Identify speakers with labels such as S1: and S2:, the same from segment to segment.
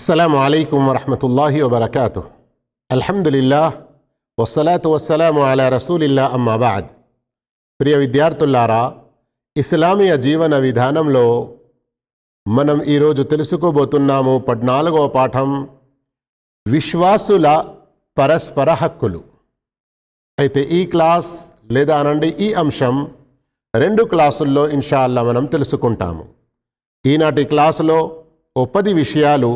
S1: السلام عليكم ورحمة الله وبركاته الحمد لله والصلاة والسلام على رسول الله أما بعد ప్రియ విద్యార్థులారా ఇస్లామీయ జీవన విధానంలో మనం ఈరోజు తెలుసుకోబోతున్నాము పద్నాలుగవ పాఠం విశ్వాసుల పరస్పర హక్కులు అయితే ఈ క్లాస్ లేదా అనండి ఈ అంశం రెండు క్లాసుల్లో ఇన్షాల్లా మనం తెలుసుకుంటాము ఈనాటి క్లాసులో ఓ పది విషయాలు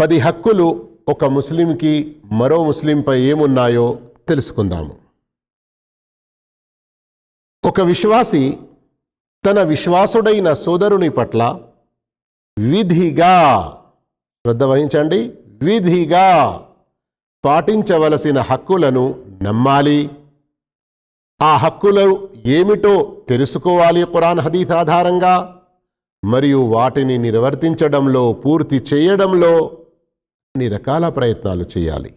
S1: పది హక్కులు ఒక ముస్లింకి మరో ముస్లింపై ఏమున్నాయో తెలుసుకుందాము. ఒక విశ్వాసి తన విశ్వాసుడైన సోదరుని పట్ల విధిగా శ్రద్ధ వహించండి విధిగా పాటించవలసిన హక్కులను నమ్మాలి. ఆ హక్కులు ఏమిటో తెలుసుకోవాలి ఖురాన్ హదీత్ ఆధారంగా మరియు వాటిని నిర్వర్తించడంలో పూర్తి చేయడంలో అన్ని రకాల ప్రయత్నాలు చేయాలి.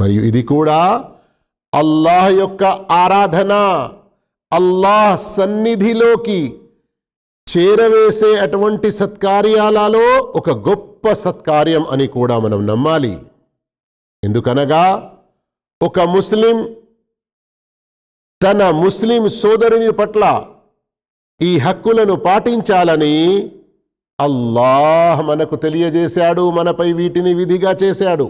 S1: మరియు ఇది కూడా అల్లాహ్ యొక్క ఆరాధన. అల్లాహ్ సన్నిధిలోకి చేరవేసే అటువంటి సత్కార్యాలలో ఒక గొప్ప సత్కార్యం అని కూడా మనం నమ్మాలి. ఎందుకనగా ఒక ముస్లిం తన ముస్లిం సోదరుని పట్ల ఈ హక్కులను పాటించాలని అల్లాహ్ మనకు తెలియజేశాడు మనపై వీటిని విధిగా చేశాడు.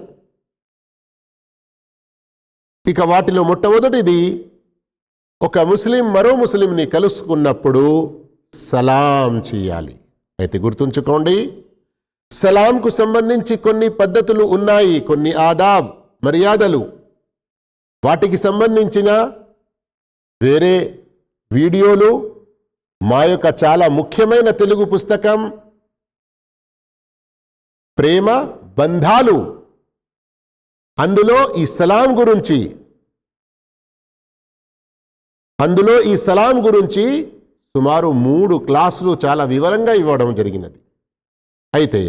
S1: ఇక వాటిలో మొట్టమొదటిది ఒక ముస్లిం మరో ముస్లింని కలుసుకున్నప్పుడు సలాం చేయాలి. అయితే గుర్తుంచుకోండి సలాంకు సంబంధించి కొన్ని పద్ధతులు ఉన్నాయి కొన్ని ఆదాబ్ మర్యాదలు. వాటికి సంబంధించిన వేరే వీడియోలు మా యొక్క చాలా ముఖ్యమైన తెలుగు పుస్తకం ప్రేమ బంధాలు. అందులో ఈ సలాం గురించి అందులో ఈ సలాం గురించి సుమారు మూడు క్లాసులు చాలా వివరంగా ఇవ్వడం జరిగినది. అయితే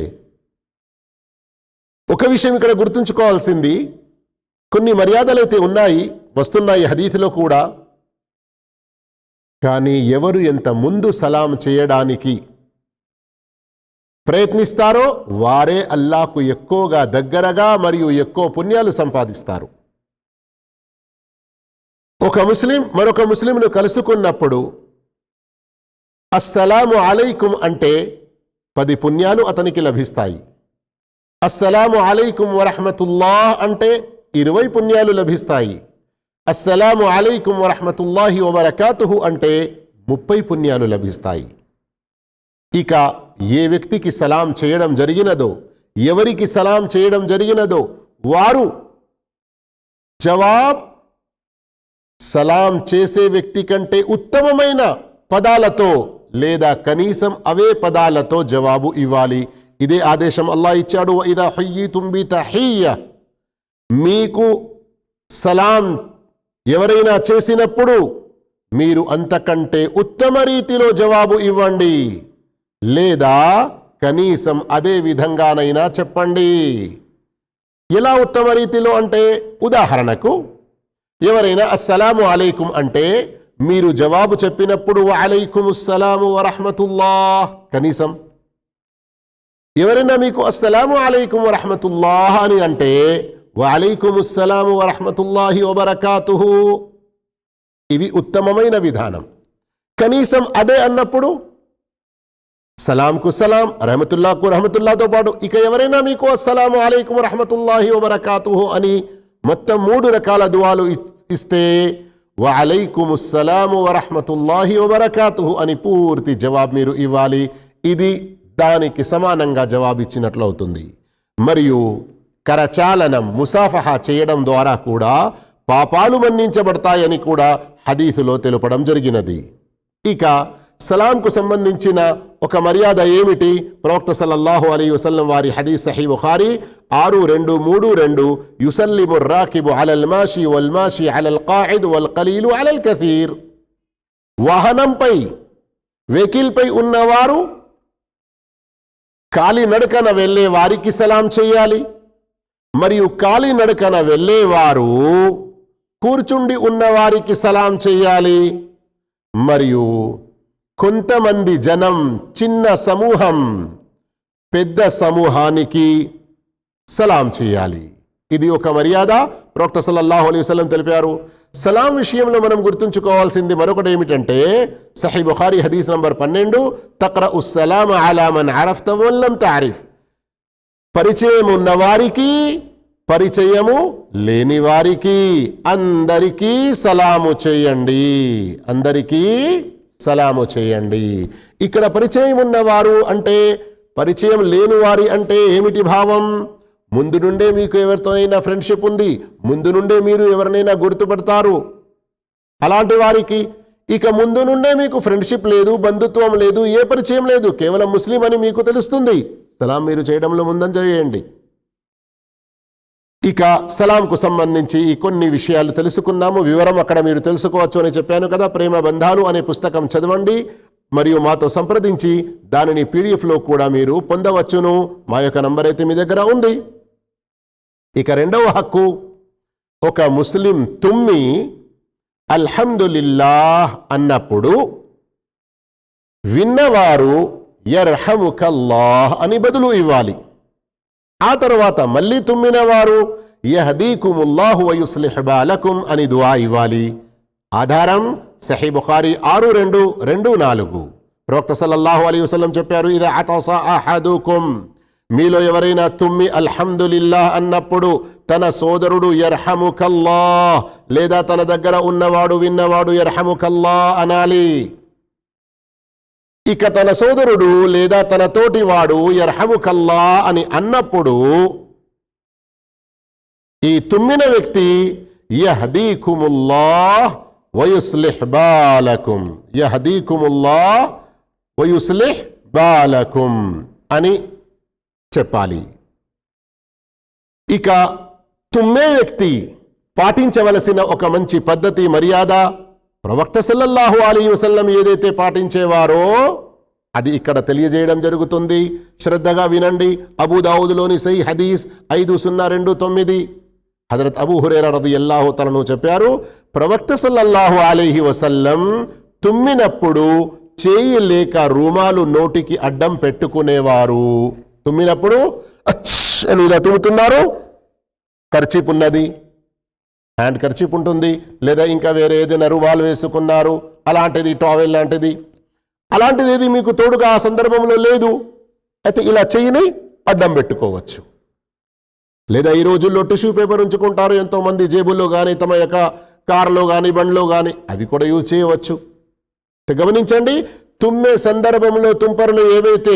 S1: ఒక విషయం ఇక్కడ గుర్తుంచుకోవాల్సింది. కొన్ని మర్యాదలైతే ఉన్నాయి వస్తున్నాయి హదీతిలో కూడా. కానీ ఎవరు ఎంత ముందు సలాం చేయడానికి ప్రయత్నిస్తారో వారే అల్లాకు ఎక్కువగా దగ్గరగా మరియు ఎక్కువ పుణ్యాలు సంపాదిస్తారు. ఒక ముస్లిం మరొక ముస్లింను కలుసుకున్నప్పుడు అస్సలాము అలైకుం అంటే పది పుణ్యాలు అతనికి లభిస్తాయి. అస్సలాము అలైకుం వరహమతుల్లాహ్ అంటే ఇరవై పుణ్యాలు లభిస్తాయి. అస్సలాము అలైకుం వరహమతుల్లాహి వబరకాతుహు అంటే ముప్పై పుణ్యాలు లభిస్తాయి. ఇక ఏ వ్యక్తికి సలాం చేయడం జరిగినదో ఎవరికి సలాం చేయడం జరిగినదో వారు జవాబ్ సలాం చేసే వ్యక్తి కంటే ఉత్తమమైన పదాలతో లేదా కనీసం అవే పదాలతో జవాబు ఇవ్వాలి. ఇదే ఆదేశం అల్లా ఇచ్చాడు ఇదా హయ్యి తుంబి తహయ్య మీకు సలాం ఎవరైనా చేసినప్పుడు మీరు అంతకంటే ఉత్తమ రీతిలో జవాబు ఇవ్వండి. లేదా కనీసం అదే విధంగానైనా చెప్పండి. ఎలా ఉత్తమ రీతిలో అంటే ఉదాహరణకు ఎవరైనా అస్సలాము అలైకుం అంటే మీరు జవాబు చెప్పినప్పుడు అలైకుం అస్సలాము వరహమతుల్లాహ్ కనీసం. ఎవరైనా మీకు అస్సలాము అలైకుం వరహమతుల్లాహ్ అని అంటే వలైకుం అస్సలాము వరహమతుల్లాహి వబరకాతుహు. ఇవి ఉత్తమమైన విధానం. కనీసం అదే అన్నప్పుడు సలాంకు సలాం రహమతుల్లాకు రహమతుల్లాతో పాటు ఇక ఎవరైనా మీకు అస్సలాము అలైకుం రహమతుల్లాహి వబరకాతుహు అని మొత్తం మూడు రకాల దువాలు ఇస్తే వాలైకుముస్సలాము వరహమతుల్లాహి వబరకాతుహు అని పూర్తి జవాబు మీరు ఇవ్వాలి. ఇది దానికి సమానంగా జవాబిచ్చినట్లు అవుతుంది. మరియు కరచాలనం ముసాఫహా చేయడం ద్వారా కూడా పాపాలు మన్నించబడతాయని కూడా హదీసులో తెలుపడం జరిగినది. ఇక సలాంకు సంబంధించిన ఒక మర్యాద ఏమిటి? ప్రవక్త సల్లల్లాహు అలీ వసల్లం వారి హదీస్ సహీ బుఖారి ఆరు రెండు మూడు రెండు యుసల్లిము రాకిబు అలల్ మాషి వల్ మాషి అలల్ కాయిద్ వల్ కలీలు అలల్ కథీర్. వాహనంపై వెహికల్పై ఉన్నవారు కాలినడకన వెళ్ళే వారికి సలాం చేయాలి. మరియు కాలినడకన వెళ్ళేవారు కూర్చుండి ఉన్నవారికి సలాం చేయాలి. మరియు కొంతమంది జనం చిన్న సమూహం పెద్ద సమూహానికి సలాం చేయాలి. ఇది ఒక మర్యాద. ప్రవక్త సల్లల్లాహు అలైహి వసల్లం తెలిపారు. సలాం విషయంలో మనం గుర్తుంచుకోవాల్సింది మరొకటి ఏమిటంటే సహీ బుఖారి హదీస్ నంబర్ పన్నెండు తక్ర ఉస్సలాం అలామన్ అరఫ్త వల్లం తారిఫ్ పరిచయం ఉన్నవారికి పరిచయము లేని వారికి అందరికీ సలాము చేయండి. అందరికీ సలాము చేయండి. ఇక్కడ పరిచయం ఉన్నవారు అంటే పరిచయం లేని వారి అంటే ఏమిటి భావం? ముందు నుండే మీకు ఎవరితోనైనా ఫ్రెండ్షిప్ ఉంది. ముందు నుండే మీరు ఎవరినైనా గుర్తుపడతారు. అలాంటి వారికి ఇక ముందు నుండే మీకు ఫ్రెండ్షిప్ లేదు బంధుత్వం లేదు ఏ పరిచయం లేదు. కేవలం ముస్లిం అని మీకు తెలుస్తుంది. సలాం మీరు చేయడంలో ముందంజ చేయండి ఇక సలాంకు సంబంధించి ఈ కొన్ని విషయాలు తెలుసుకున్నాము. వివరం అక్కడ మీరు తెలుసుకోవచ్చు అని చెప్పాను కదా ప్రేమ బంధాలు అనే పుస్తకం చదవండి. మరియు మాతో సంప్రదించి దానిని పీడిఎఫ్లో కూడా మీరు పొందవచ్చును. మా యొక్క నంబర్ అయితే మీ దగ్గర ఉంది. ఇక రెండవ హక్కు ఒక ముస్లిం తుమ్మి అల్హమ్దులిల్లాహ్ అన్నప్పుడు విన్నవారు యర్హముకల్లాహ్ అని బదులు ఇవ్వాలి. ఆ తర్వాత మళ్ళీ తుమ్మిన వారు యహదీకుముల్లాహు వయుస్లిహ్బాలకుం అని దువా ఇవ్వాలి. ఆధారం సహీ బుఖారి ఆరు రెండు రెండు నాలుగు. ప్రవక్త సల్లల్లాహు అలీ వసలం చెప్పారు ఇది అతస అహదుకుం. మీలో ఎవరైనా తుమ్మి అల్హమ్దులిల్లా అన్నప్పుడు తన సోదరుడు యర్హముకల్లాహ్ లేదా తన దగ్గర ఉన్నవాడు విన్నవాడు ఎర్హముఖల్లా అనాలి. ఇక తన సోదరుడు లేదా తన తోటివాడు యర్హముకల్లా అని అన్నప్పుడు ఈ తుమ్మిన వ్యక్తి యహదీకుముల్లాహ్ వయుస్లిహ్ బాలకుం. యహదీకుముల్లాహ్ వయుస్లిహ్ బాలకుం అని చెప్పాలి. ఇక తుమ్మే వ్యక్తి పాటించవలసిన ఒక మంచి పద్ధతి మర్యాద ప్రవక్త సల్లల్లాహు అలీ వసల్లం ఏదైతే పాటించేవారో అది ఇక్కడ తెలియజేయడం జరుగుతుంది. శ్రద్ధగా వినండి. అబూదావుద్లోని సై హదీస్ ఐదు సున్నా రెండు తొమ్మిది. హజరత్ అబూ హురేరా రది అల్లాహు తలను చెప్పారు ప్రవక్త సల్లల్లాహు అలీహి వసల్లం తుమ్మినప్పుడు చేయి లేక రూమాలు నోటికి అడ్డం పెట్టుకునేవారు. తుమ్మినప్పుడు అని ఇలా తుమ్ముతున్నారు. ఖర్చీప్ ఉన్నది హ్యాండ్ కర్చీప్ ఉంటుంది లేదా ఇంకా వేరే ఏదైనా రువాలు వేసుకున్నారు అలాంటిది టావెల్ లాంటిది. అలాంటిది ఏది మీకు తోడుగా ఆ సందర్భంలో లేదు. అయితే ఇలా చేయని అడ్డం పెట్టుకోవచ్చు. లేదా ఈ రోజుల్లో టిష్యూ పేపర్ ఉంచుకుంటారు ఎంతోమంది జేబుల్లో కానీ తమ యొక్క కారులో కానీ బండ్లో కానీ అవి కూడా యూజ్ చేయవచ్చు. అయితే గమనించండి తుమ్మే సందర్భంలో తుంపరులు ఏవైతే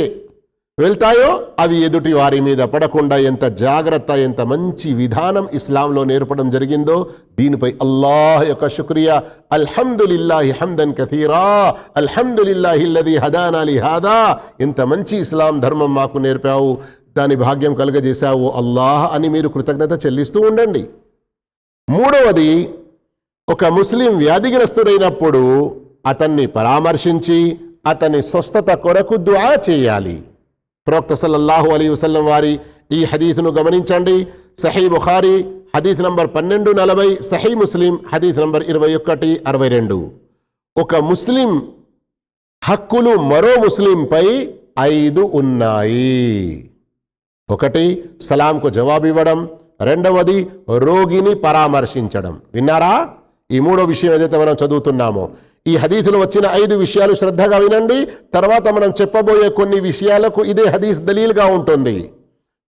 S1: వెళ్తాయో అవి ఎదుటి వారి మీద పడకుండా ఎంత జాగ్రత్త ఎంత మంచి విధానం ఇస్లాంలో నేర్పడం జరిగిందో దీనిపై అల్లాహ్ యొక్క శుక్రియా. అల్హమ్దులిల్లాహి హమ్దన్ కథీరా. అల్హమ్దులిల్లాహిల్లది హదానాలి హాదా. ఎంత మంచి ఇస్లాం ధర్మం మాకు నేర్పావు. దాని భాగ్యం కలుగజేశావు. అల్లాహ్ అని మీరు కృతజ్ఞత చెల్లిస్తూ ఉండండి. మూడవది ఒక ముస్లిం వ్యాధిగ్రస్తుడైనప్పుడు అతన్ని పరామర్శించి అతని స్వస్థత కొరకు దుఆ చేయాలి. ప్రవక్త సల్లల్లాహు అలీ వసల్లం వారి ఈ హదీఫ్ను గమనించండి. సహీ బుఖారీ హదీఫ్ నంబర్ పన్నెండు నలభై సహీ ముస్లిం హదీఫ్ నంబర్ ఇరవై ఒకటి అరవై రెండు. ఒక ముస్లిం హక్కులు మరో ముస్లింపై ఐదు ఉన్నాయి. ఒకటి సలాంకు జవాబు ఇవ్వడం రెండవది రోగిని పరామర్శించడం. విన్నారా? ఈ మూడో విషయం ఏదైతే మనం చదువుతున్నామో ఈ హదీసులో వచ్చిన ఐదు విషయాలు శ్రద్ధగా వినండి. తర్వాత మనం చెప్పబోయే కొన్ని విషయాలకు ఇదే హదీస్ దలీల్గా ఉంటుంది.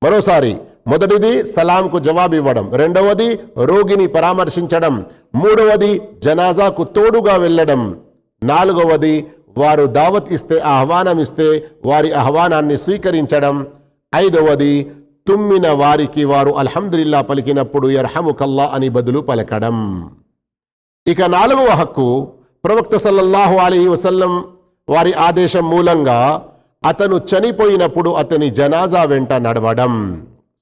S1: మరోసారి మొదటిది సలాంకు జవాబు ఇవ్వడం. రెండవది రోగిని పరామర్శించడం. మూడవది జనాజాకు తోడుగా వెళ్ళడం. నాలుగవది వారు దావత్ ఇస్తే ఆహ్వానం ఇస్తే వారి ఆహ్వానాన్ని స్వీకరించడం. ఐదవది తుమ్మిన వారికి వారు అల్హమ్దులిల్లా పలికినప్పుడు ఎర్హముకల్లా అని బదులు పలకడం. ఇక నాలుగవ హక్కు ప్రవక్త సల్లల్లాహు అలీ వసల్లం వారి ఆదేశం మూలంగా అతను చనిపోయినప్పుడు అతని జనాజా వెంట నడవడం.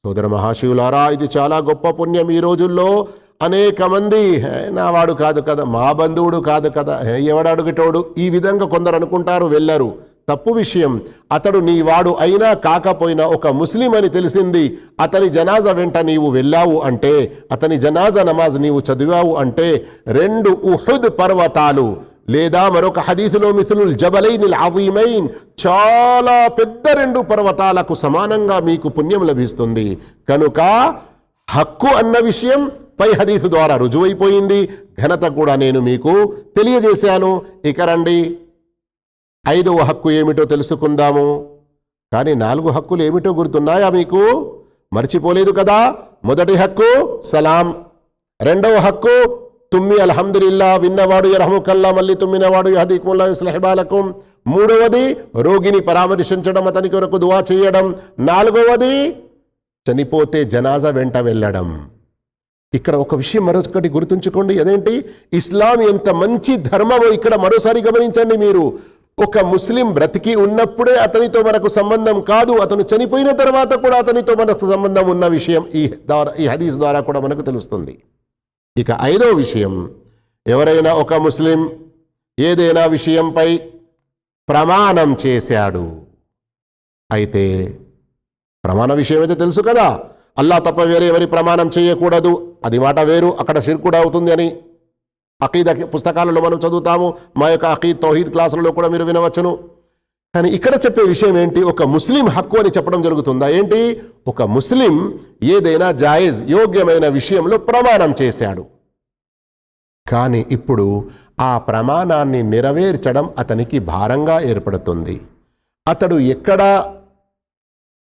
S1: సోదర మహాశివులారా ఇది చాలా గొప్ప పుణ్యం ఈ రోజుల్లో. అనేక మంది నావాడు నా వాడు కాదు కదా మా బంధువుడు కాదు కదా "హే, ఎవడు అడుగుటోడు ఈ విధంగా కొందరు అనుకుంటారు వెళ్ళరు. తప్పు విషయం. అతడు నీ వాడు అయినా కాకపోయినా ఒక ముస్లిం అని తెలిసింది. అతని జనాజా వెంట నీవు వెళ్ళావు అంటే అతని జనాజా నమాజ్ నీవు చదివావు అంటే రెండు ఉహుద్ పర్వతాలు. లేదా మరొక హదీసులో మిథులుల్ జబలైన్ అజీమైన్. చాలా పెద్ద రెండు పర్వతాలకు సమానంగా మీకు పుణ్యం లభిస్తుంది. కనుక హక్కు అన్న విషయం పై హదీసు ద్వారా రుజువైపోయింది. ఘనత కూడా నేను మీకు తెలియజేశాను. ఇక రండి. ఐదవ హక్కు ఏమిటో తెలుసుకుందాము. కానీ నాలుగు హక్కులు ఏమిటో గుర్తున్నాయా మీకు? మర్చిపోలేదు కదా? మొదటి హక్కు సలాం. రెండవ హక్కు తుమ్మి అల్హమ్దులిల్లా విన్నవాడు యరహముకల్లా మళ్ళీ తుమ్మినవాడు యహదీకుల్లా ఇస్లహిబాలకుం మూడవది రోగిని పరామర్శించడం అతని కొరకు దువా చేయడం. నాలుగవది చనిపోతే జనాజా వెంట వెళ్ళడం. ఇక్కడ ఒక విషయం మరొకటి గుర్తుంచుకోండి. అదేంటి? ఇస్లాం ఎంత మంచి ధర్మమో ఇక్కడ మరోసారి గమనించండి మీరు. ఒక ముస్లిం బ్రతికి ఉన్నప్పుడే అతనితో మనకు సంబంధం కాదు. అతను చనిపోయిన తర్వాత కూడా అతనితో మనకు సంబంధం ఉన్న విషయం ఈ ద్వారా ఈ హదీస్ ద్వారా కూడా మనకు తెలుస్తుంది. ఇక ఐదో విషయం ఎవరైనా ఒక ముస్లిం ఏదైనా విషయంపై ప్రమాణం చేశాడు అయితే ప్రమాణ విషయం అయితే తెలుసు కదా. అల్లా తప్ప వేరే ఎవరి ప్రమాణం చేయకూడదు. అది మాట వేరు. అక్కడ షిర్కుడు అవుతుంది అని అఖీద పుస్తకాలలో మనం చదువుతాము మా యొక్క అఖీద్ తౌహీద్ క్లాసులలో కూడా మీరు వినవచ్చును. కానీ ఇక్కడ చెప్పే విషయం ఏంటి? ఒక ముస్లిం హక్కు అని చెప్పడం జరుగుతుందా? ఏంటి? ఒక ముస్లిం ఏదైనా జాయిజ్ యోగ్యమైన విషయంలో ప్రమాణం చేశాడు. కానీ ఇప్పుడు ఆ ప్రమాణాన్ని నెరవేర్చడం అతనికి భారంగా ఏర్పడుతుంది. అతడు ఎక్కడ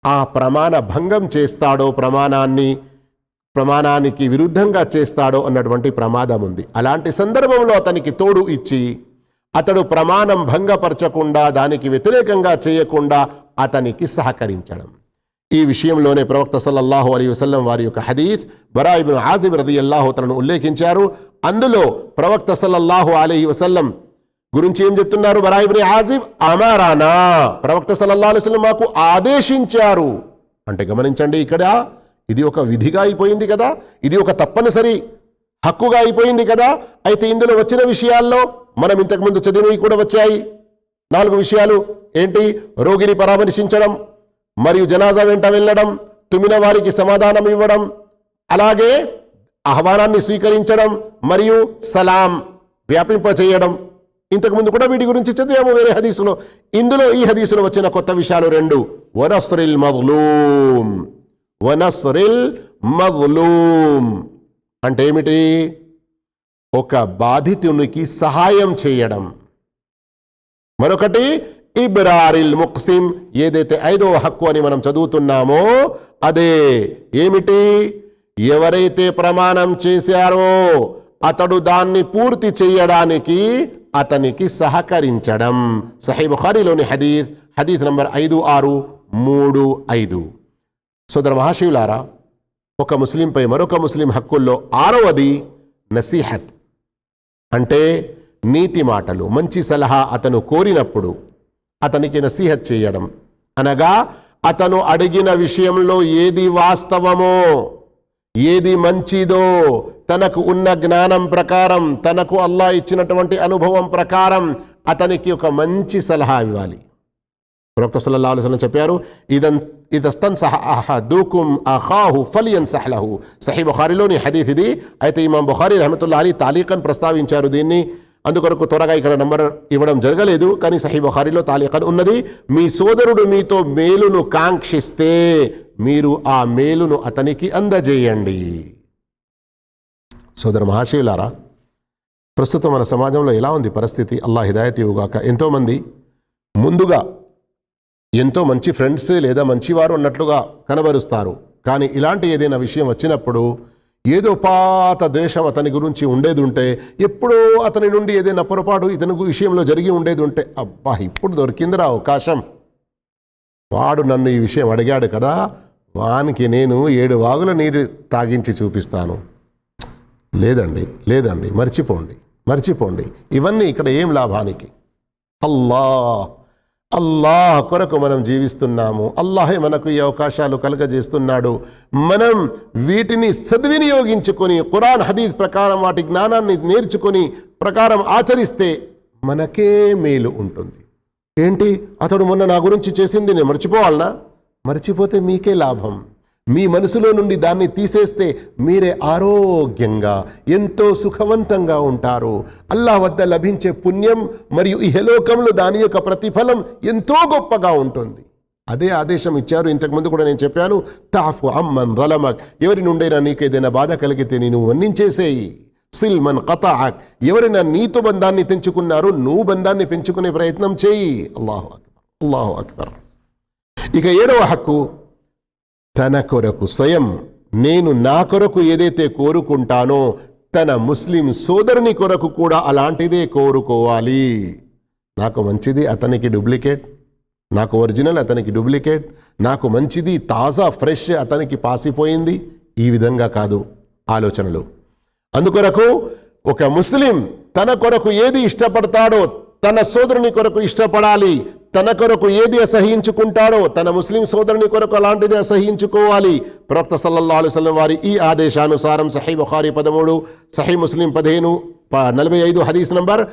S1: ఆ ప్రమాణ భంగం చేస్తాడో ప్రమాణాన్ని ప్రమాణానికి విరుద్ధంగా చేస్తాడో అన్నటువంటి ప్రమాదం ఉంది. అలాంటి సందర్భంలో అతనికి తోడు ఇచ్చి అతడు ప్రమాణం భంగపరచకుండా దానికి వ్యతిరేకంగా చేయకుండా అతనికి సహకరించడం. ఈ విషయంలోనే ప్రవక్త సల్లల్లాహు అలీ వసల్లం వారి యొక్క హదీత్ బరాయిబిన్ ఆజిబ్ రది అల్లాహు తనను ఉల్లేఖించారు. అందులో ప్రవక్త సల్లల్లాహు అలీ వసల్లం గురించి ఏం చెప్తున్నారు బరాయిబిన్ ఆజిబ్? అమారానా. ప్రవక్త సల్లల్లాహు అలైహి వసల్లం మాకు ఆదేశించారు. అంటే గమనించండి ఇక్కడ ఇది ఒక విధిగా అయిపోయింది కదా ఇది ఒక తప్పనిసరి హక్కుగా అయిపోయింది కదా. అయితే ఇందులో వచ్చిన విషయాల్లో మనం ఇంతకుముందు చదివినవి కూడా వచ్చాయి. నాలుగు విషయాలు ఏంటి? రోగిని పరామర్శించడం మరియు జనాజా వెంట వెళ్ళడం తుమ్మిన వారికి సమాధానం ఇవ్వడం అలాగే ఆహ్వానాన్ని స్వీకరించడం మరియు సలాం వ్యాపింపచేయడం. ఇంతకుముందు కూడా వీటి గురించి చదివాము వేరే హదీసులో. ఇందులో ఈ హదీసులో వచ్చిన కొత్త విషయాలు రెండు. వరస్రిల్ మగ్లూమ్. వనస్రిల్ మగ్లూమ్ అంటే ఏమిటి? ఒక బాధితునికి సహాయం చేయడం. మరొకటి ఇబ్రారిల్ ముక్సిం ఏదైతే ఐదో హక్కు అని మనం చదువుతున్నామో అదే ఏమిటి? ఎవరైతే ప్రమాణం చేశారో అతడు దాన్ని పూర్తి చేయడానికి అతనికి సహకరించడం. సహీ బుఖారీలోని హదీద్ హదీద్ నంబర్ ఐదు ఆరు మూడు ఐదు. సోదర మహాశివులారా ఒక ముస్లింపై మరొక ముస్లిం హక్కుల్లో ఆరవది నసీహత్. అంటే నీతి మాటలు మంచి సలహా అతను కోరినప్పుడు అతనికి నసీహత్ చేయడం. అనగా అతను అడిగిన విషయంలో ఏది వాస్తవమో ఏది మంచిదో తనకు ఉన్న జ్ఞానం ప్రకారం తనకు అల్లా ఇచ్చినటువంటి అనుభవం ప్రకారం అతనికి ఒక మంచి సలహా ఇవ్వాలి. ప్రవక్త సల్లల్లా అలైహి చెప్పారు ఇదన్ ఇదస్తన్ సహ అహదుకుం అఖాహు ఫలియన్ సహ్లహు సహీ బుఖారిలోని హదీఫ్ ఇది. అయితే ఇమాం బుఖారీ రహమతుల్లా అలీ తాలీఖన్ ప్రస్తావించారు దీన్ని. అందుకొరకు త్వరగా ఇక్కడ నంబర్ ఇవ్వడం జరగలేదు కానీ సహీ బుఖారీలో తాలీఖన్ ఉన్నది. మీ సోదరుడు మీతో మేలును కాంక్షిస్తే మీరు ఆ మేలును అతనికి అందజేయండి. సోదర మహాశివులారా ప్రస్తుతం మన సమాజంలో ఎలా ఉంది పరిస్థితి? అల్లా హిదాయత్ ఇవ్వగాక. ఎంతోమంది ముందుగా ఎంతో మంచి ఫ్రెండ్స్ లేదా మంచివారు అన్నట్లుగా కనబరుస్తారు. కానీ ఇలాంటి ఏదైనా విషయం వచ్చినప్పుడు ఏదో పాత దేశం అతని గురించి ఉండేది ఉంటే ఎప్పుడో అతని నుండి ఏదైనా పొరపాటు ఇతని విషయంలో జరిగి ఉండేది ఉంటే అబ్బా ఇప్పుడు దొరికిందిరా అవకాశం. వాడు నన్ను ఈ విషయం అడిగాడు కదా వానికి నేను ఏడు వాగుల నీరు తాగించి చూపిస్తాను. లేదండి లేదండి మర్చిపోండి మర్చిపోండి. ఇవన్నీ ఇక్కడ ఏం లాభానికి? అల్లా అల్లాహ్ కొరకు మనం జీవిస్తున్నాము. అల్లాహే మనకు ఈ అవకాశాలు కలుగజేస్తున్నాడు. మనం వీటిని సద్వినియోగించుకొని ఖురాన్ హదీద్ ప్రకారం వాటి జ్ఞానాన్ని నేర్చుకొని ప్రకారం ఆచరిస్తే మనకే మేలు ఉంటుంది. ఏంటి? అతడు మొన్న నా గురించి చేసింది నేను మర్చిపోవాలనా? మర్చిపోతే మీకే లాభం. మీ మనసులో నుండి దాన్ని తీసేస్తే మీరే ఆరోగ్యంగా ఎంతో సుఖవంతంగా ఉంటారు. అల్లా వద్ద లభించే పుణ్యం మరియు ఇహలోకంలో దాని యొక్క ప్రతిఫలం ఎంతో గొప్పగా ఉంటుంది. అదే ఆదేశం ఇచ్చారు. ఇంతకుముందు కూడా నేను చెప్పాను తాఫు అమ్మన్ రలమక్ ఎవరి నుండైనా నీకు ఏదైనా బాధ కలిగితే నేను వర్ణించేసేయి సిల్మన్ కతాక్ ఎవరైనా నీతో బంధాన్ని తెంచుకున్నారో నువ్వు బంధాన్ని పెంచుకునే ప్రయత్నం చేయి. అల్లాహు అక్బర్. అల్లాహు అక్బర్. ఇక ఏడవ హక్కు తన కొరకు స్వయం నేను నా కొరకు ఏదైతే కోరుకుంటానో తన ముస్లిం సోదరుని కొరకు కూడా అలాంటిదే కోరుకోవాలి. నాకు మంచిది అతనికి డూప్లికేట్ నాకు ఒరిజినల్ అతనికి డూప్లికేట్ నాకు మంచిది తాజా ఫ్రెష్ అతనికి పాసిపోయింది ఈ విధంగా కాదు ఆలోచనలు. అందుకొరకు ఒక ముస్లిం తన కొరకు ఏది ఇష్టపడతాడో తన సోదరుని కొరకు ఇష్టపడాలి తన కొరకు ఏది అసహించుకుంటాడో తన ముస్లిం సోదరుని కొరకు అలాంటిది అసహించుకోవాలి ప్రవక్త సల్లల్లా అలైహి వారి ఈ ఆదేశానుసారం సహీ బుఖారి పదమూడు సహీ ముస్లిం పదిహేను ప- నలభై ఐదు హదీస్ నంబర్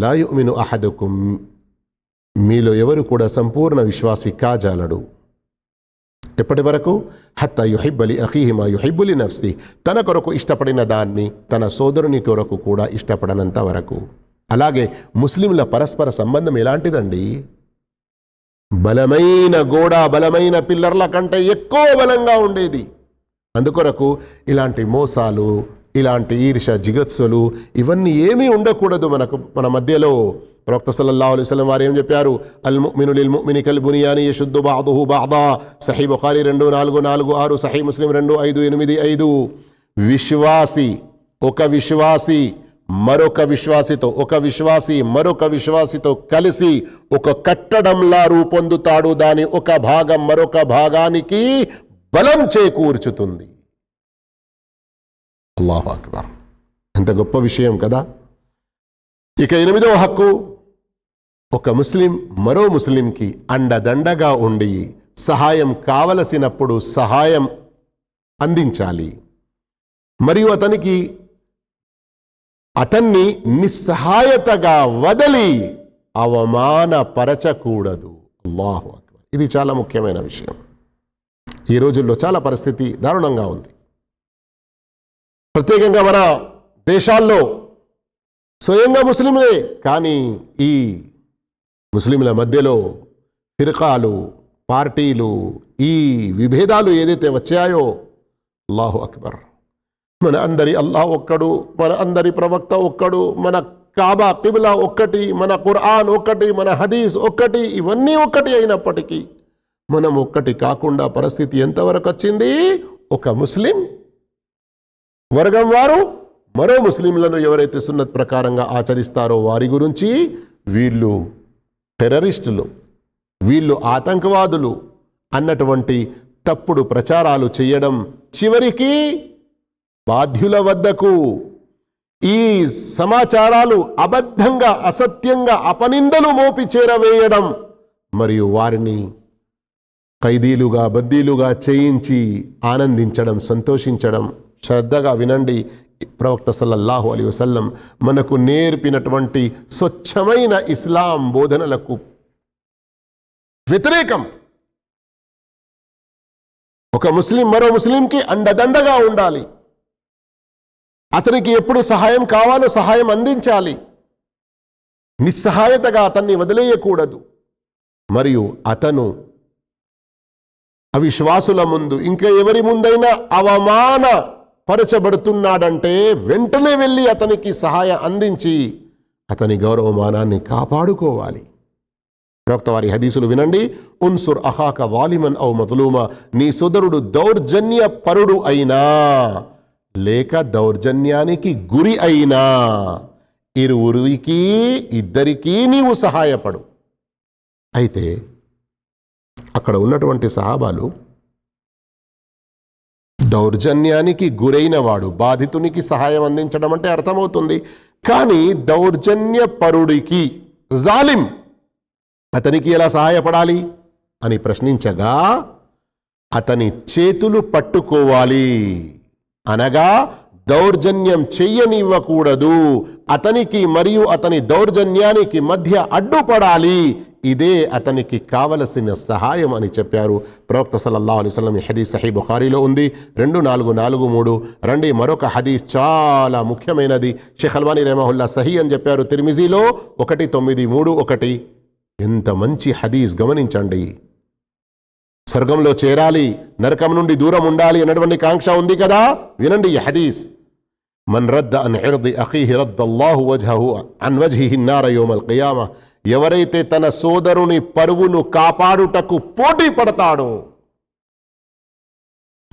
S1: లాయుమిను అహదుకుం. మీలో ఎవరు కూడా సంపూర్ణ విశ్వాసి కాజాలడు. ఎప్పటి వరకు? హత్త యుహిబ్బలి అఖీహిమా యుహిబ్బులి నఫ్సి. తన కొరకు ఇష్టపడిన దాన్ని తన సోదరుని కొరకు కూడా ఇష్టపడనంత వరకు. అలాగే ముస్లింల పరస్పర సంబంధం ఎలాంటిదండి? బలమైన గోడ బలమైన పిల్లర్ల కంటే ఎక్కువ బలంగా ఉండేది. అందుకొరకు ఇలాంటి మోసాలు ఇలాంటి ఈర్ష జిగత్సులు ఇవన్నీ ఏమీ ఉండకూడదు మనకు. మన మధ్యలో ప్రవక్త సల్లల్లా అలైస్లం వారు ఏం చెప్పారు? అల్ ముమిను ముమిని కల్ బునియాని యశుద్దు బాదుహు బాదా. సహీ బుఖారి రెండు నాలుగు నాలుగు ఆరు సహీ ముస్లిం రెండు ఐదు ఎనిమిది ఐదు. విశ్వాసి ఒక విశ్వాసి మరొక విశ్వాసితో ఒక విశ్వాసి మరొక విశ్వాసితో కలిసి ఒక కట్టడంలా రూపొందుతాడు. దాని ఒక భాగం మరొక భాగానికి బలం చేకూర్చుతుంది. అల్లాహు అక్బర్. ఎంత గొప్ప విషయం కదా! ఇక ఎనిమిదవ హక్కు ఒక ముస్లిం మరో ముస్లింకి అండదండగా ఉండి సహాయం కావలసినప్పుడు సహాయం అందించాలి. మరియు అతనికి అతన్ని నిస్సహాయతగా వదలి అవమానపరచకూడదు. అల్లాహు అక్బర్. ఇది చాలా ముఖ్యమైన విషయం. ఈ రోజుల్లో చాలా పరిస్థితి దారుణంగా ఉంది. ప్రత్యేకంగా మన దేశాల్లో స్వయంగా ముస్లింలే కానీ ఈ ముస్లింల మధ్యలో ఫిరకాలు పార్టీలు ఈ విభేదాలు ఏదైతే వచ్చాయో అల్లాహు అక్బర్. మన అందరి అల్లాహ్ ఒక్కడు మన అందరి ప్రవక్త ఒక్కడు మన కాబా కిబిలా ఒక్కటి మన ఖురాన్ ఒక్కటి మన హదీస్ ఒక్కటి ఇవన్నీ ఒక్కటి అయినప్పటికీ మనం ఒక్కటి కాకుండా పరిస్థితి ఎంతవరకు వచ్చింది? ఒక ముస్లిం వర్గం వారు మరో ముస్లింలను ఎవరైతే సున్నత్ ప్రకారంగా ఆచరిస్తారో వారి గురించి వీళ్ళు టెర్రరిస్టులు వీళ్ళు ఆతంకవాదులు అన్నటువంటి తప్పుడు ప్రచారాలు చేయడం చివరికి బాధ్యుల వద్దకు ఈ సమాచారాలు అబద్ధంగా అసత్యంగా అపనిందలు మోపి చేరవేయడం మరియు వారిని ఖైదీలుగా బద్దీలుగా చేయించి ఆనందించడం సంతోషించడం శ్రద్ధగా వినండి. ప్రవక్త సల్లల్లాహు అలీ వసల్లం మనకు నేర్పినటువంటి స్వచ్ఛమైన ఇస్లాం బోధనలకు వ్యతిరేకం. ఒక ముస్లిం మరో ముస్లింకి అండదండగా ఉండాలి. అతనికి ఎప్పుడు సహాయం కావాలో సహాయం అందించాలి. నిస్సహాయతగా అతన్ని వదిలేయకూడదు. మరియు అతను అవిశ్వాసుల ముందు ఇంకా ఎవరి ముందైనా అవమాన పరచబడుతున్నాడంటే వెంటనే వెళ్ళి అతనికి సహాయం అందించి అతని గౌరవమానాన్ని కాపాడుకోవాలి. ప్రవక్త వారి హదీసులు వినండి. ఉన్సుర్ అహాక వాలిమన్ ఔ మతులూమ నీ సోదరుడు దౌర్జన్య పరుడు అయినా లేక దౌర్జన్యానికి గురి అయినా ఇరువురికి ఇద్దరికీ నీవు సహాయపడు. అయితే అక్కడ ఉన్నటువంటి సహాబాలు దౌర్జన్యానికి గురైన వాడు బాధితునికి సహాయం అందించడం అంటే అర్థమవుతుంది. కానీ దౌర్జన్య పరుడికి జాలిం అతనికి ఎలా సహాయపడాలి అని ప్రశ్నించగా అతని చేతులు పట్టుకోవాలి. అనగా దౌర్జన్యం చెయ్యనివ్వకూడదు. అతనికి మరియు అతని దౌర్జన్యానికి మధ్య అడ్డుపడాలి. ఇదే అతనికి కావలసిన సహాయం అని చెప్పారు. ప్రవక్త సల్లల్లా అలిస్లం హదీ సహీ బుఖారీలో ఉంది. రెండు నాలుగు నాలుగు మూడు. రండి మరొక హదీస్ చాలా ముఖ్యమైనది. షేఖ్ అల్వానీ రెమహుల్లా సహీ అని చెప్పారు. తిరిమిజీలో ఒకటి తొమ్మిది మూడు ఒకటి. ఎంత మంచి హదీస్ గమనించండి. స్వర్గంలో చేరాలి నరకం నుండి దూరం ఉండాలి అన్నటువంటి కాంక్ష ఉంది కదా? వినండి ఈ హదీస్. మన్ రద్ద అన్ ఇర్ది అఖీహి రద్ద అల్లాహు అన్ వజ్హిహి నార యోమల్ ఎవరైతే తన సోదరుని పరువును కాపాడుటకు పోటీ పడతాడో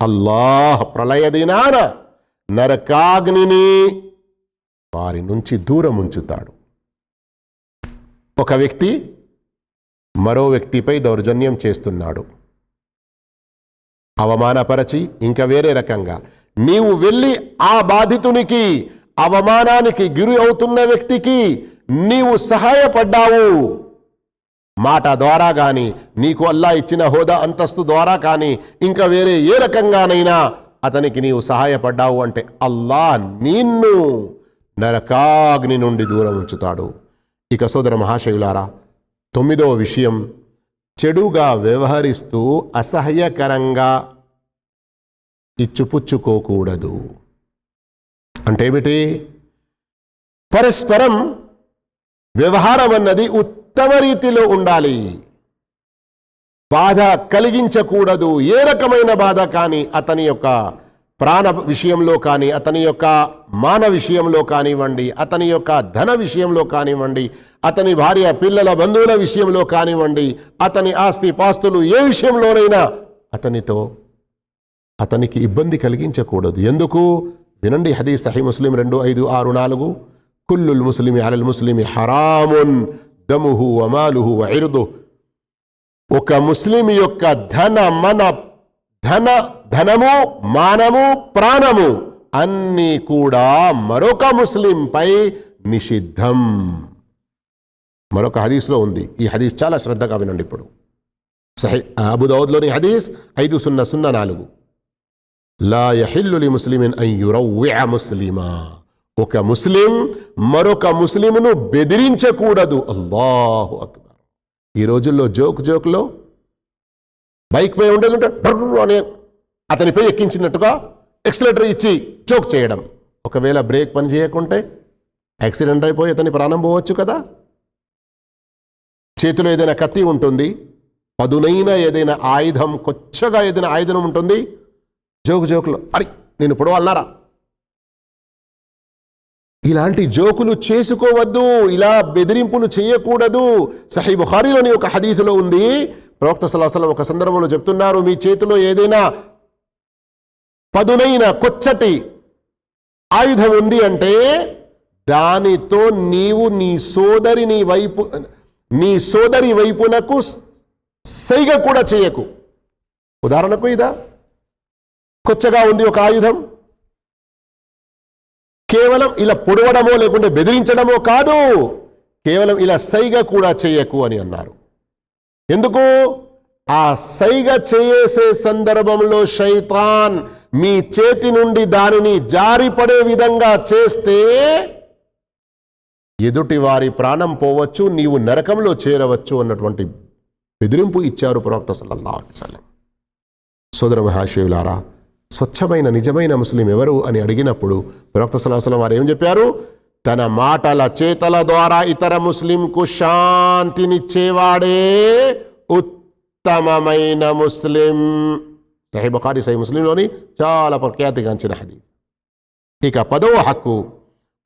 S1: అల్లాహ్ ప్రళయ దినాన నరకాగ్నిని వారి నుంచి దూరం ఉంచుతాడు. ఒక వ్యక్తి మరో వ్యక్తిపై దౌర్జన్యం చేస్తున్నాడు. అవమానపరచి ఇంకా వేరే రకంగా నీవు వెళ్ళి ఆ బాధితునికి అవమానానికి గురి అవుతున్న వ్యక్తికి నీవు సహాయపడ్డావు. మాట ద్వారా గాని నీకు అల్లా ఇచ్చిన హోదా అంతస్తు ద్వారా కానీ ఇంకా వేరే ఏ రకంగానైనా అతనికి నీవు సహాయపడ్డావు అంటే అల్లా నిన్ను నరకాగ్ని నుండి దూరం ఉంచుతాడు. ఇక సోదర మహాశయులారా తొమ్మిదవ విషయం చెడుగా వ్యవహరిస్తూ అసహ్యకరంగా ఇచ్చుపుచ్చుకోకూడదు. అంటే ఏమిటి పరస్పరం వ్యవహారం అన్నది ఉత్తమ రీతిలో ఉండాలి. బాధ కలిగించకూడదు. ఏ రకమైన బాధ కానీ అతని యొక్క ప్రాణ విషయంలో కానీ అతని యొక్క మాన విషయంలో కానివ్వండి అతని యొక్క ధన విషయంలో కానివ్వండి అతని భార్య పిల్లల బంధువుల విషయంలో కానివ్వండి అతని ఆస్తి పాస్తులు ఏ విషయంలోనైనా అతనితో అతనికి ఇబ్బంది కలిగించకూడదు. ఎందుకు? వినండి హదీ సహీ ముస్లిం రెండు ఐదు ఆరు నాలుగు. కుల్లుల్ ముస్లిమి అలల్ ముస్లిమి హరామున్ దముహు అమాలుహు వైరుదు ఒక ముస్లిం యొక్క ధన మన ధన ధనము మానము ప్రాణము అన్నీ కూడా మరొక ముస్లింపై నిషిద్ధం. మరొక హదీస్లో ఉంది. ఈ హదీస్ చాలా శ్రద్ధగా వినండి ఇప్పుడు. సహీ అబుదౌద్లోని హదీస్ ఐదు సున్నా సున్నా నాలుగు. లా యహిల్లు ముస్లిమిన్ అయ్యురవ్య ముస్లిమా. ఒక ముస్లిం మరొక ముస్లింను బెదిరించకూడదు. అల్లాహు అక్బర్. ఈ రోజుల్లో జోక్ జోక్లో బైక్ పై ఉండేది ఉంటే అని అతనిపై ఎక్కించినట్టుగా ఎక్సలేటర్ ఇచ్చి జోక్ చేయడం. ఒకవేళ బ్రేక్ పని చేయకుంటే యాక్సిడెంట్ అయిపోయి అతని ప్రాణం పోవచ్చు కదా. చేతిలో ఏదైనా కత్తి ఉంటుంది పదునైన ఏదైనా ఆయుధం కొచ్చగా ఏదైనా ఆయుధం ఉంటుంది జోకు జోకులు అరి నేను పొడవాలన్నారా ఇలాంటి జోకులు చేసుకోవద్దు ఇలా బెదిరింపులు చేయకూడదు. సహీ బుహారీలోని ఒక హదీతులో ఉంది ప్రవక్త సలాసలం ఒక సందర్భంలో చెప్తున్నారు మీ చేతిలో ఏదైనా పదునైన కొచ్చటి ఆయుధం ఉంది అంటే దానితో నీవు నీ సోదరిని వైపు నీ సోదరి వైపునకు సైగ కూడా చేయకు. ఉదాహరణకు ఇదా. కొచ్చగా ఉంది ఒక ఆయుధం. కేవలం ఇలా పొడవడమో లేకుంటే బెదిరించడమో కాదు. కేవలం ఇలా సైగ కూడా చేయకు అని అన్నారు. ఎందుకు? ఆ సైగ చేసే సందర్భంలో శైతాన్ మీ చేతి నుండి దానిని జారిపడే విధంగా చేస్తే ఎదుటి వారి ప్రాణం పోవచ్చు నీవు నరకంలో చేరవచ్చు అన్నటువంటి బెదిరింపు ఇచ్చారు ప్రవక్త సల్లల్లాహు అలైహి సోదర మహాశివులారా స్వచ్ఛమైన నిజమైన ముస్లిం ఎవరు అని అడిగినప్పుడు ప్రవక్త సలాహం వారు ఏం చెప్పారు? తన మాటల చేతల ద్వారా ఇతర ముస్లింకు శాంతినిచ్చేవాడే ఉత్తమమైన ముస్లిం. సహీ బుఖారీ సహీ ముస్లింలోని చాలా ప్రఖ్యాతిగాంచిన హది ఇక పదవ హక్కు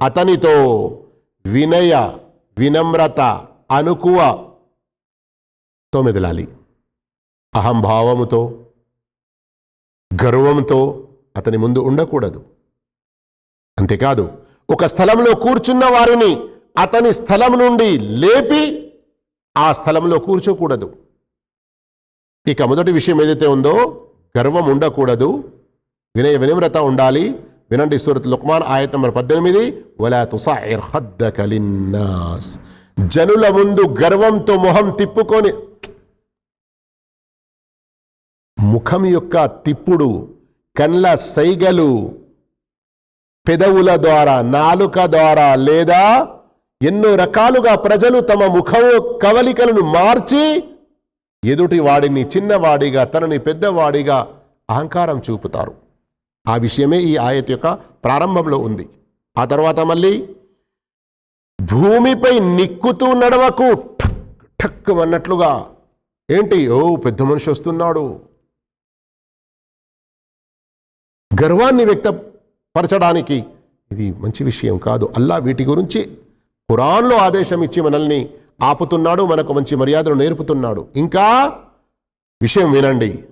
S1: అతనితో వినయ వినమ్రత అనుకువతో మెదలాలి అహంభావముతో గర్వంతో అతని ముందు ఉండకూడదు. అంతేకాదు ఒక స్థలంలో కూర్చున్న వారిని అతని స్థలం నుండి లేపి ఆ స్థలంలో కూర్చోకూడదు. ఇక మొదటి విషయం ఏదైతే ఉందో గర్వం ఉండకూడదు వినయ వినమ్రత ఉండాలి. వినండి సూరత్ లుక్మాన్ ఆయత నంబర్ పద్దెనిమిది. వలా తుసాయిర్ హద్దక లిన్నాస్. జనుల ముందు గర్వంతో మొహం తిప్పుకొని ముఖం యొక్క తిప్పుడు కళ్ళ సైగలు పెదవుల ద్వారా నాలుక ద్వారా లేదా ఎన్నో రకాలుగా ప్రజలు తమ ముఖం కవలికలను మార్చి ఎదుటి వాడిని చిన్నవాడిగా తనని పెద్దవాడిగా అహంకారం చూపుతారు. ఆ విషయమే ఈ ఆయత యొక్క ప్రారంభంలో ఉంది. ఆ తర్వాత మళ్ళీ భూమిపై నిక్కుతూ నడవకు ఠక్ ఠక్ అన్నట్లుగా ఏంటి? ఓ పెద్ద మనిషి వస్తున్నాడు. గర్వాన్ని వ్యక్తపరచడానికి ఇది మంచి విషయం కాదు. అల్లా వీటి గురించి ఖురాన్లో ఆదేశం ఇచ్చి మనల్ని ఆపుతున్నాడు మనకు మంచి మర్యాదలు నేర్పుతున్నాడు. ఇంకా విషయం వినండి.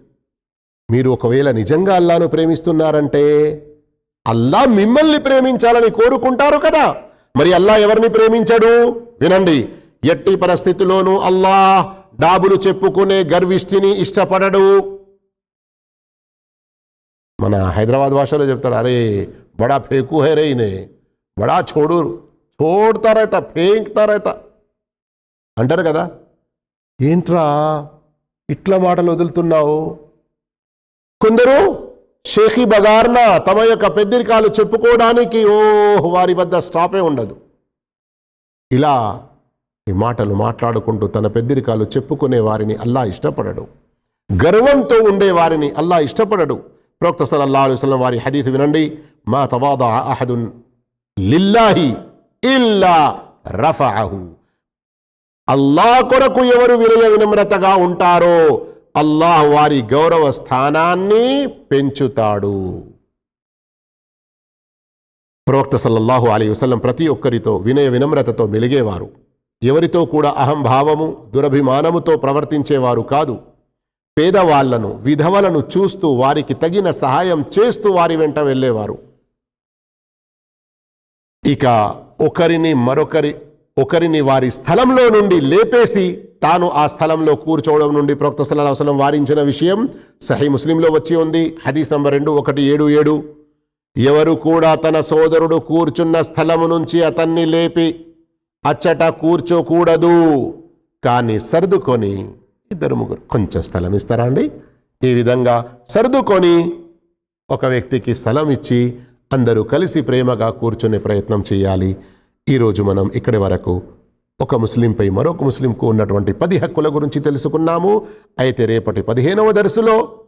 S1: మీరు ఒకవేళ నిజంగా అల్లాను ప్రేమిస్తున్నారంటే అల్లా మిమ్మల్ని ప్రేమించాలని కోరుకుంటారు కదా. మరి అల్లా ఎవరిని ప్రేమించాడు? వినండి. ఎట్టి పరిస్థితిలోనూ అల్లా డాబులు చెప్పుకునే గర్విష్ఠిని ఇష్టపడడు. మన హైదరాబాద్ భాషలో చెప్తాడు అరే బడా ఫేకు హే బడా చోడు చోడతారైతా రైతా. అంటారు కదా? ఏంట్రా ఇట్లా మాటలు వదులుతున్నావు? కొందరు షేఖీ బగార్న తమ యొక్క పెద్దరికాలు చెప్పుకోవడానికి ఓ వారి వద్ద స్టాపే ఉండదు. ఇలా ఈ మాటలు మాట్లాడుకుంటూ తన పెద్దరికాలు చెప్పుకునే వారిని అల్లా ఇష్టపడడు. గర్వంతో ఉండే వారిని అల్లా ఇష్టపడడు. ప్రవక్త సల్లల్లాహు అలైహి వసల్లం వారి హదీత్ వినండి. మా తవాదా అహదున్ లిల్లాహి ఇల్లా రఫఅహు. అల్లా కొరకు ఎవరు వినయ వినమ్రతగా ఉంటారో అల్లాహ్ వారి గౌరవ స్థానాన్ని పెంచుతాడు. ప్రవక్త సల్లల్లాహు అలీ వసలం ప్రతి ఒక్కరితో వినయ వినమ్రతతో మెలిగేవారు. ఎవరితో కూడా అహంభావము దురభిమానముతో ప్రవర్తించేవారు కాదు. పేదవాళ్ళను విధవలను చూస్తూ వారికి తగిన సహాయం చేస్తూ వారి వెంట వెళ్ళేవారు. ఇక ఒకరిని మరొకరి ఒకరిని వారి స్థలంలో నుండి లేపేసి తాను ఆ స్థలంలో కూర్చోవడం నుండి ప్రవక్త సల్లల్లాహు అలైహి వారించిన విషయం సహీ ముస్లింలో వచ్చి ఉంది. హదీస్ నంబర్ రెండు ఒకటి ఏడు ఏడు. ఎవరు కూడా తన సోదరుడు కూర్చున్న స్థలము నుంచి అతన్ని లేపి అచ్చట కూర్చోకూడదు. కానీ సర్దుకొని ఇద్దరు ముగ్గురు కొంచెం స్థలం ఇస్తారా అండి? ఈ విధంగా సర్దుకొని ఒక వ్యక్తికి స్థలం ఇచ్చి అందరూ కలిసి ప్రేమగా కూర్చునే ప్రయత్నం చేయాలి. ఈరోజు మనం ఇక్కడి వరకు ఒక ముస్లింపై మరొక ముస్లింకు ఉన్నటువంటి పది హక్కుల గురించి తెలుసుకున్నాము. అయితే రేపటి పదిహేనవ దరసులో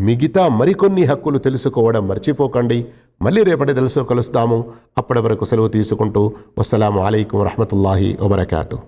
S1: మిగతా మరికొన్ని హక్కులు తెలుసుకోవడం మర్చిపోకండి. మళ్ళీ రేపటి తెలుసు కలుస్తాము. అప్పటి వరకు సెలవు తీసుకుంటూ వస్సలాము అలైకం వరహమతుల్లాహి వబర్కాతు.